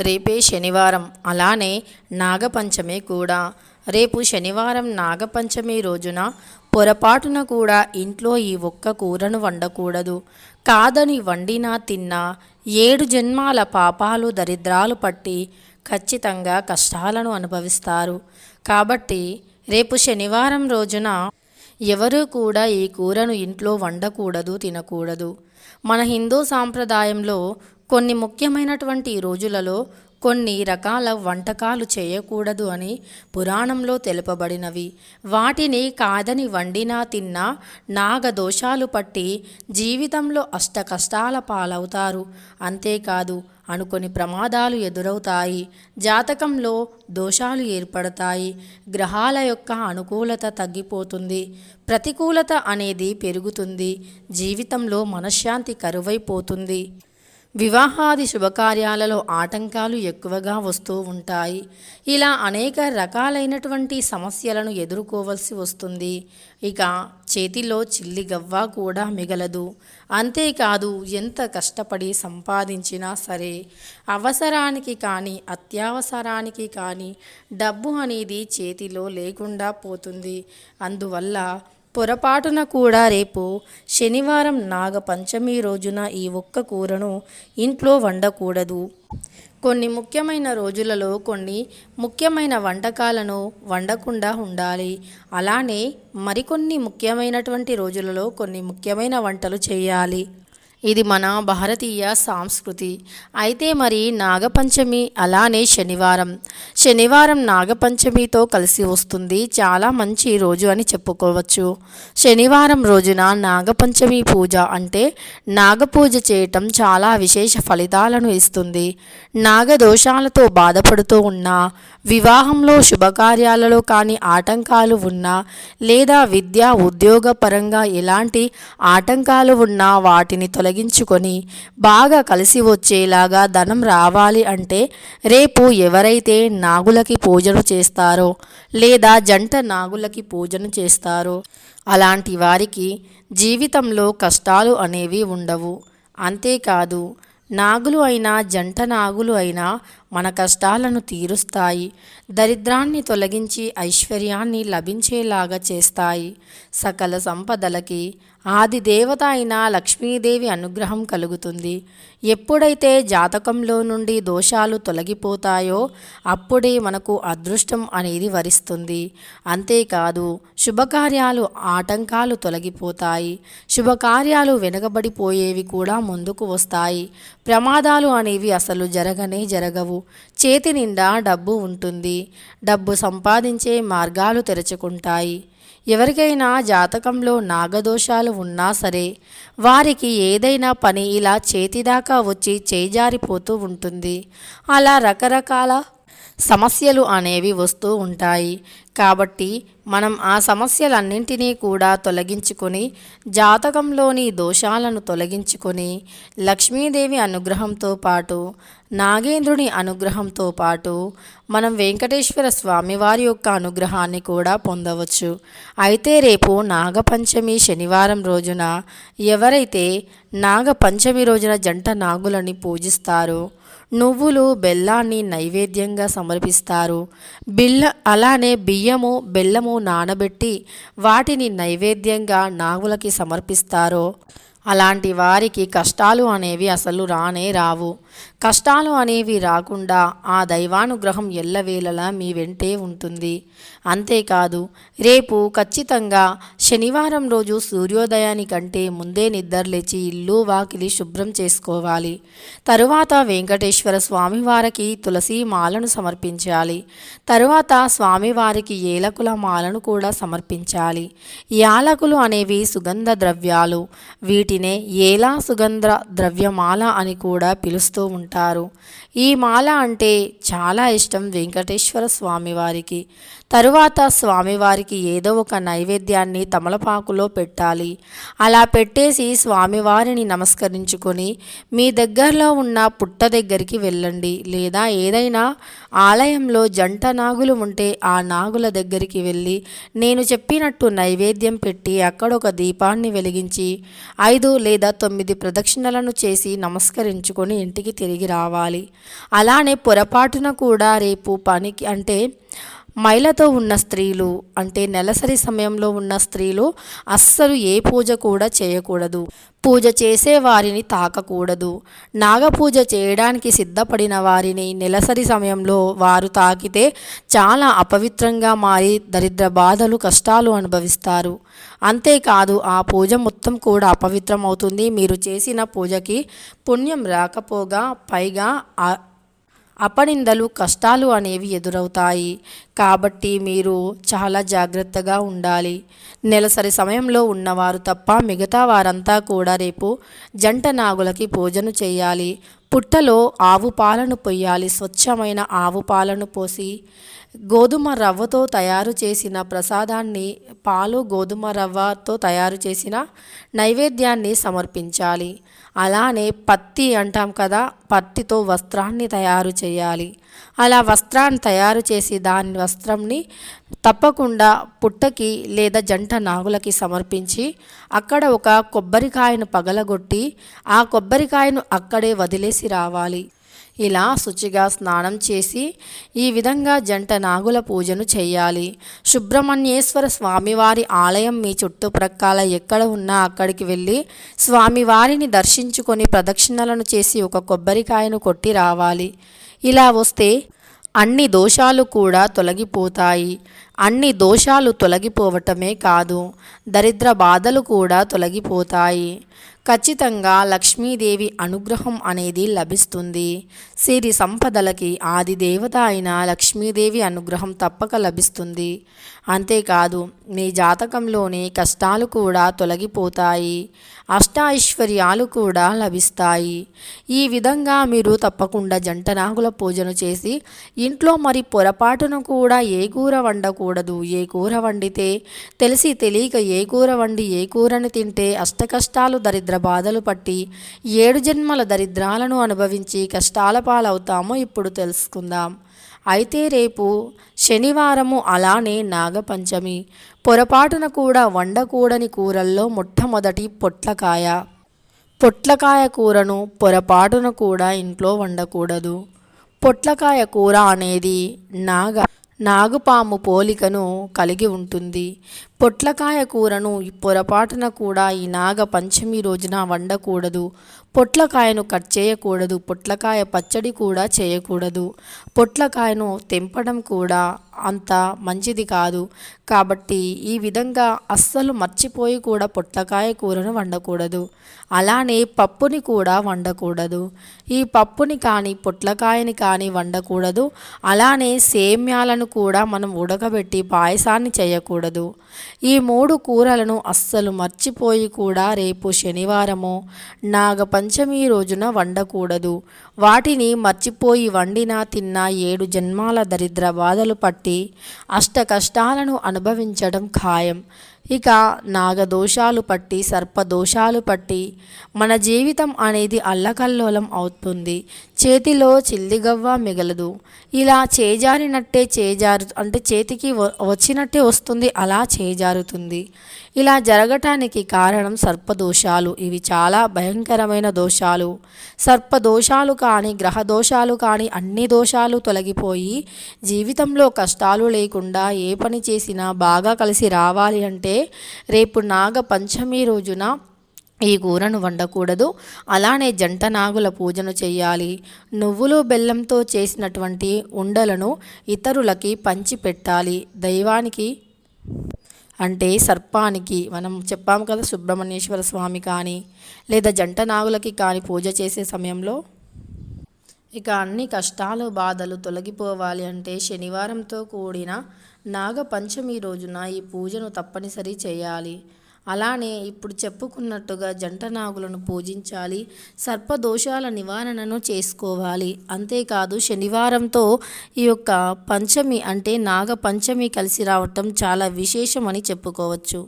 రేపే శనివారం. అలానే నాగపంచమి కూడా. రేపు శనివారం నాగపంచమి రోజున పొరపాటున కూడా ఇంట్లో ఈ ఒక్క కూరను వండకూడదు. కాదని వండినా తిన్నా ఏడు జన్మాల పాపాలు దరిద్రాలు పట్టి ఖచ్చితంగా కష్టాలను అనుభవిస్తారు. కాబట్టి రేపు శనివారం రోజున ఎవరూ కూడా ఈ కూరను ఇంట్లో వండకూడదు తినకూడదు. మన హిందూ సాంప్రదాయంలో కొన్ని ముఖ్యమైనటువంటి రోజులలో కొన్ని రకాల వంటకాలు చేయకూడదు అని పురాణంలో తెలుపబడినవి. వాటిని కాదని వండినా తిన్నా నాగదోషాలు పట్టి జీవితంలో అష్ట కష్టాల పాలవుతారు. అంతేకాదు అనుకొని ప్రమాదాలు ఎదురవుతాయి. జాతకంలో దోషాలు ఏర్పడతాయి. గ్రహాల యొక్క అనుకూలత తగ్గిపోతుంది. ప్రతికూలత అనేది పెరుగుతుంది. జీవితంలో మనశ్శాంతి కరువైపోతుంది. వివాహాది శుభకార్యాలలో ఆటంకాలు ఎక్కువగా వస్తూ ఉంటాయి. ఇలా అనేక రకాలైనటువంటి సమస్యలను ఎదుర్కోవలసి వస్తుంది. ఇక చేతిలో చిల్లి గవ్వ కూడా మిగలదు. అంతేకాదు ఎంత కష్టపడి సంపాదించినా సరే అవసరానికి కానీ అత్యవసరానికి కానీ డబ్బు అనేది చేతిలో లేకుండా పోతుంది. అందువల్ల పొరపాటున కూడా రేపు శనివారం నాగపంచమి రోజున ఈ ఒక్క కూరను ఇంట్లో వండకూడదు. కొన్ని ముఖ్యమైన రోజులలో కొన్ని ముఖ్యమైన వంటకాలను వండకుండా ఉండాలి. అలానే మరికొన్ని ముఖ్యమైనటువంటి రోజులలో కొన్ని ముఖ్యమైన వంటలు చేయాలి. ఇది మన భారతీయ సాంస్కృతి. అయితే మరి నాగపంచమి అలానే శనివారం. శనివారం నాగపంచమితో కలిసి వస్తుంది. చాలా మంచి రోజు అని చెప్పుకోవచ్చు. శనివారం రోజున నాగపంచమి పూజ అంటే నాగపూజ చేయటం చాలా విశేష ఫలితాలను ఇస్తుంది. నాగదోషాలతో బాధపడుతూ ఉన్న వివాహంలో శుభకార్యాలలో కానీ ఆటంకాలు ఉన్నా లేదా విద్య ఉద్యోగ పరంగా ఎలాంటి ఆటంకాలు ఉన్నా వాటిని తొలగి తొలగించుకొని బాగా కలిసి వచ్చేలాగా ధనం రావాలి అంటే రేపు ఎవరైతే నాగులకి పూజను చేస్తారో లేదా జంట నాగులకి పూజను చేస్తారో అలాంటి వారికి జీవితంలో కష్టాలు అనేవి ఉండవు. అంతేకాదు నాగులు అయినా జంట నాగులు అయినా మన కష్టాలను తీరుస్తాయి. దరిద్రాన్ని తొలగించి ఐశ్వర్యాన్ని లభించేలాగా చేస్తాయి. సకల సంపదలకి ఆది దేవత అయిన లక్ష్మీదేవి అనుగ్రహం కలుగుతుంది. ఎప్పుడైతే జాతకంలో నుండి దోషాలు తొలగిపోతాయో అప్పుడే మనకు అదృష్టం అనేది వరిస్తుంది. అంతేకాదు శుభకార్యాలు ఆటంకాలు తొలగిపోతాయి. శుభకార్యాలు వెనకబడిపోయేవి కూడా ముందుకు వస్తాయి. ప్రమాదాలు అనేవి అసలు జరగనే జరగవు. చేతి నిండా డబ్బు ఉంటుంది. డబ్బు సంపాదించే మార్గాలు తెరుచుకుంటాయి. ఎవరికైనా జాతకంలో నాగదోషాలు ఉన్నా సరే వారికి ఏదైనా పని ఇలా చేతిదాకా వచ్చి చేజారిపోతూ ఉంటుంది. అలా రకరకాల సమస్యలు అనేవి వస్తూ ఉంటాయి. కాబట్టి మనం ఆ సమస్యలన్నింటినీ కూడా తొలగించుకొని జాతకంలోని దోషాలను తొలగించుకొని లక్ష్మీదేవి అనుగ్రహంతో పాటు నాగేంద్రుని అనుగ్రహంతో పాటు మనం వెంకటేశ్వర స్వామివారి యొక్క అనుగ్రహాన్ని కూడా పొందవచ్చు. అయితే రేపు నాగపంచమి శనివారం రోజున ఎవరైతే నాగపంచమి రోజున జంట నాగులని పూజిస్తారో నువ్వులు బెల్లాన్ని నైవేద్యంగా సమర్పిస్తారు. బిల్ల అలానే బియ్యము బెల్లము నానబెట్టి వాటిని నైవేద్యంగా నాగులకి సమర్పిస్తారు. అలాంటి వారికి కష్టాలు అనేవి అసలు రానే రావు. కష్టాలు అనేవి రాకుండా ఆ దైవానుగ్రహం ఎల్లవేళలా మీ వెంటే ఉంటుంది. అంతేకాదు రేపు ఖచ్చితంగా శనివారం రోజు సూర్యోదయానికంటే ముందే నిద్రలేచి ఇల్లు వాకిలి శుభ్రం చేసుకోవాలి. తరువాత వెంకటేశ్వర స్వామివారికి తులసి మాలను సమర్పించాలి. తరువాత స్వామివారికి ఏలకుల మాలను కూడా సమర్పించాలి. యాలకులు అనేవి సుగంధ ద్రవ్యాలు. వీటినే ఏలా సుగంధ ద్రవ్యమాల అని కూడా పిలుస్తూ ఉంటారు. ఈ మాల అంటే చాలా ఇష్టం వెంకటేశ్వర స్వామివారికి తరువాత స్వామివారికి ఏదో ఒక నైవేద్యాన్ని తమలపాకులో పెట్టాలి. అలా పెట్టేసి స్వామివారిని నమస్కరించుకొని మీ దగ్గరలో ఉన్న పుట్ట దగ్గరికి వెళ్ళండి. లేదా ఏదైనా ఆలయంలో జంట నాగులు ఉంటే ఆ నాగుల దగ్గరికి వెళ్ళి నేను చెప్పినట్టు నైవేద్యం పెట్టి అక్కడ ఒక దీపాన్ని వెలిగించి ఐదు లేదా తొమ్మిది ప్రదక్షిణలను చేసి నమస్కరించుకొని ఇంటికి తిరిగి రావాలి. అలానే పొరపాటున కూడా రేపు పనికి అంటే మైలతో ఉన్న స్త్రీలు అంటే నెలసరి సమయంలో ఉన్న స్త్రీలు అస్సలు ఏ పూజ కూడా చేయకూడదు. పూజ చేసే వారిని తాకకూడదు. నాగపూజ చేయడానికి సిద్ధపడిన వారిని నెలసరి సమయంలో వారు తాకితే చాలా అపవిత్రంగా మారి దరిద్ర బాధలు కష్టాలు అనుభవిస్తారు. అంతేకాదు ఆ పూజ మొత్తం కూడా అపవిత్రం అవుతుంది మీరు చేసిన పూజకి పుణ్యం రాకపోగా పైగా అపనిందలు కష్టాలు అనేవి ఎదురవుతాయి. కాబట్టి మీరు చాలా జాగ్రత్తగా ఉండాలి. నెలసరి సమయంలో ఉన్నవారు తప్ప మిగతా వారంతా కూడా రేపు జంట నాగులకి పూజను చేయాలి. పుట్టలో ఆవు పాలను పొయ్యాలి. స్వచ్ఛమైన ఆవు పాలను పోసి గోధుమ రవ్వతో తయారు చేసిన ప్రసాదాన్ని పాలు గోధుమ రవ్వతో తయారు చేసిన నైవేద్యాన్ని సమర్పించాలి. అలానే పత్తి అంటాం కదా పత్తితో వస్త్రాన్ని తయారు చేయాలి. అలా వస్త్రాన్ని తయారు చేసి దాని వస్త్రంని తప్పకుండా పుట్టకి లేదా జంట నాగులకి సమర్పించి అక్కడ ఒక కొబ్బరికాయను పగలగొట్టి ఆ కొబ్బరికాయను అక్కడే వదిలేసి రావాలి. ఇలా శుచిగా స్నానం చేసి ఈ విధంగా జంట నాగుల పూజను చేయాలి సుబ్రహ్మణ్యేశ్వర స్వామివారి ఆలయం మీ చుట్టుప్రక్కల ఎక్కడ ఉన్నా అక్కడికి వెళ్ళి స్వామివారిని దర్శించుకొని ప్రదక్షిణలను చేసి ఒక కొబ్బరికాయను కొట్టి రావాలి. ఇలా వస్తే అన్ని దోషాలు కూడా తొలగిపోతాయి. అన్ని దోషాలు తొలగిపోవటమే కాదు దరిద్ర బాధలు కూడా తొలగిపోతాయి. ఖచ్చితంగా లక్ష్మీదేవి అనుగ్రహం అనేది లభిస్తుంది. సిరి సంపదలకి ఆది దేవత అయిన లక్ష్మీదేవి అనుగ్రహం తప్పక లభిస్తుంది. అంతేకాదు మీ జాతకంలోని కష్టాలు కూడా తొలగిపోతాయి. అష్టాైశ్వర్యాలు కూడా లభిస్తాయి. ఈ విధంగా మీరు తప్పకుండా జంటనాగుల పూజను చేసి ఇంట్లో మరి పొరపాటున కూడా ఏ కూర వండకూడదు ఏ కూర వండితే తెలిసి తెలియక ఏ కూర వండి ఏ కూరను తింటే అష్టకష్టాలు దరిద్ర బాధలు పట్టి ఏడు జన్మల దరిద్రాలను అనుభవించి కష్టాల పాలవుతామో ఇప్పుడు తెలుసుకుందాం. అయితే రేపు శనివారము అలానే నాగపంచమి. పొరపాటున కూడా వండకూడని కూరల్లో మొట్టమొదటి పొట్లకాయ. పొట్లకాయ కూరను పొరపాటున కూడా ఇంట్లో వండకూడదు. పొట్లకాయ కూర అనేది నాగ నాగుపాము పోలికను కలిగి ఉంటుంది. పొట్లకాయ కూరను పొరపాటున కూడా ఈ నాగ పంచమి రోజున వండకూడదు. పొట్లకాయను కట్ చేయకూడదు. పొట్లకాయ పచ్చడి కూడా చేయకూడదు. పొట్లకాయను తెంపడం కూడా అంత మంచిది కాదు. కాబట్టి ఈ విధంగా అస్సలు మర్చిపోయి కూడా పొట్లకాయ కూరను వండకూడదు. అలానే పప్పుని కూడా వండకూడదు. ఈ పప్పుని కానీ పొట్లకాయని కానీ వండకూడదు. అలానే సేమ్యాలను కూడా మనం ఉడకబెట్టి పాయసాన్ని చేయకూడదు. ఈ మూడు కూరలను అస్సలు మర్చిపోయి కూడా రేపు శనివారము నాగపంచమి రోజున వండకూడదు. వాటిని మర్చిపోయి వండినా తిన్నా ఏడు జన్మాల దరిద్ర బాధలు పట్టి అష్ట కష్టాలను అనుభవించడం ఖాయం. ఇక నాగదోషాలు పట్టి సర్పదోషాలు పట్టి మన జీవితం అనేది అల్లకల్లోలం అవుతుంది. చేతిలో చిల్లిగవ్వ మిగలదు. ఇలా చేజారినట్టే చేజారు అంటే చేతికి వ- వచ్చినట్టే వస్తుంది అలా చేజారుతుంది. ఇలా జరగటానికి కారణం సర్పదోషాలు. ఇవి చాలా భయంకరమైన దోషాలు. సర్పదోషాలు కానీ గ్రహ దోషాలు కానీ అన్ని దోషాలు తొలగిపోయి జీవితంలో కష్టాలు లేకుండా ఏ పని చేసినా బాగా కలిసి రావాలి అంటే రేపు నాగ పంచమి రోజున ఈ కూరను వండకూడదు. అలానే జంట నాగుల పూజను చేయాలి నువ్వులు బెల్లంతో చేసినటువంటి ఉండలను ఇతరులకి పంచి పెట్టాలి. దైవానికి అంటే సర్పానికి మనం చెప్పాము కదా సుబ్రహ్మణ్యేశ్వర స్వామి కానీ లేదా జంట నాగులకి కానీ పూజ చేసే సమయంలో ఇక అన్ని కష్టాలు బాధలు తొలగిపోవాలి అంటే శనివారంతో కూడిన నాగపంచమి రోజున ఈ పూజను తప్పనిసరి చేయాలి. అలానే ఇప్పుడు చెప్పుకున్నట్టుగా జంట నాగులను పూజించాలి సర్పదోషాల నివారణను చేసుకోవాలి. అంతేకాదు శనివారంతో ఈ యొక్క పంచమి అంటే నాగ పంచమి కలిసి రావటం చాలా విశేషమని చెప్పుకోవచ్చు.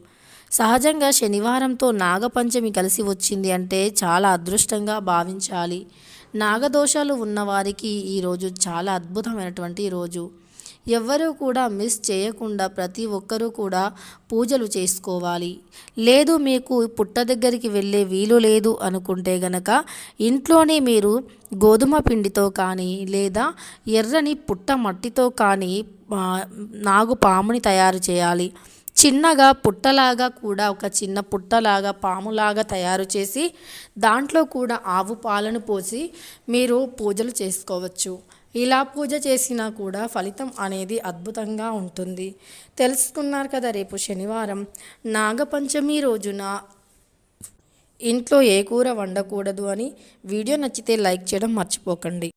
సహజంగా శనివారంతో నాగపంచమి కలిసి వచ్చింది అంటే చాలా అదృష్టంగా భావించాలి. నాగదోషాలు ఉన్నవారికి ఈరోజు చాలా అద్భుతమైనటువంటి రోజు. ఎవ్వరూ కూడా మిస్ చేయకుండా ప్రతి ఒక్కరూ కూడా పూజలు చేసుకోవాలి. లేదు మీకు పుట్ట దగ్గరికి వెళ్ళే వీలు లేదు అనుకుంటే గనక ఇంట్లోనే మీరు గోధుమ పిండితో కానీ లేదా ఎర్రని పుట్ట మట్టితో కానీ నాగు పాముని తయారు చేయాలి. చిన్నగా పుట్టలాగా కూడా ఒక చిన్న పుట్టలాగా పాములాగా తయారు చేసి దాంట్లో కూడా ఆవు పాలను పోసి మీరు పూజలు చేసుకోవచ్చు. ఇలా పూజ చేసినా కూడా ఫలితం అనేది అద్భుతంగా ఉంటుంది. తెలుసుకున్నారు కదా రేపు శనివారం. నాగపంచమి రోజున ఇంట్లో ఏ కూర వండకూడదు అని వీడియో నచ్చితే లైక్ చేయడం మర్చిపోకండి.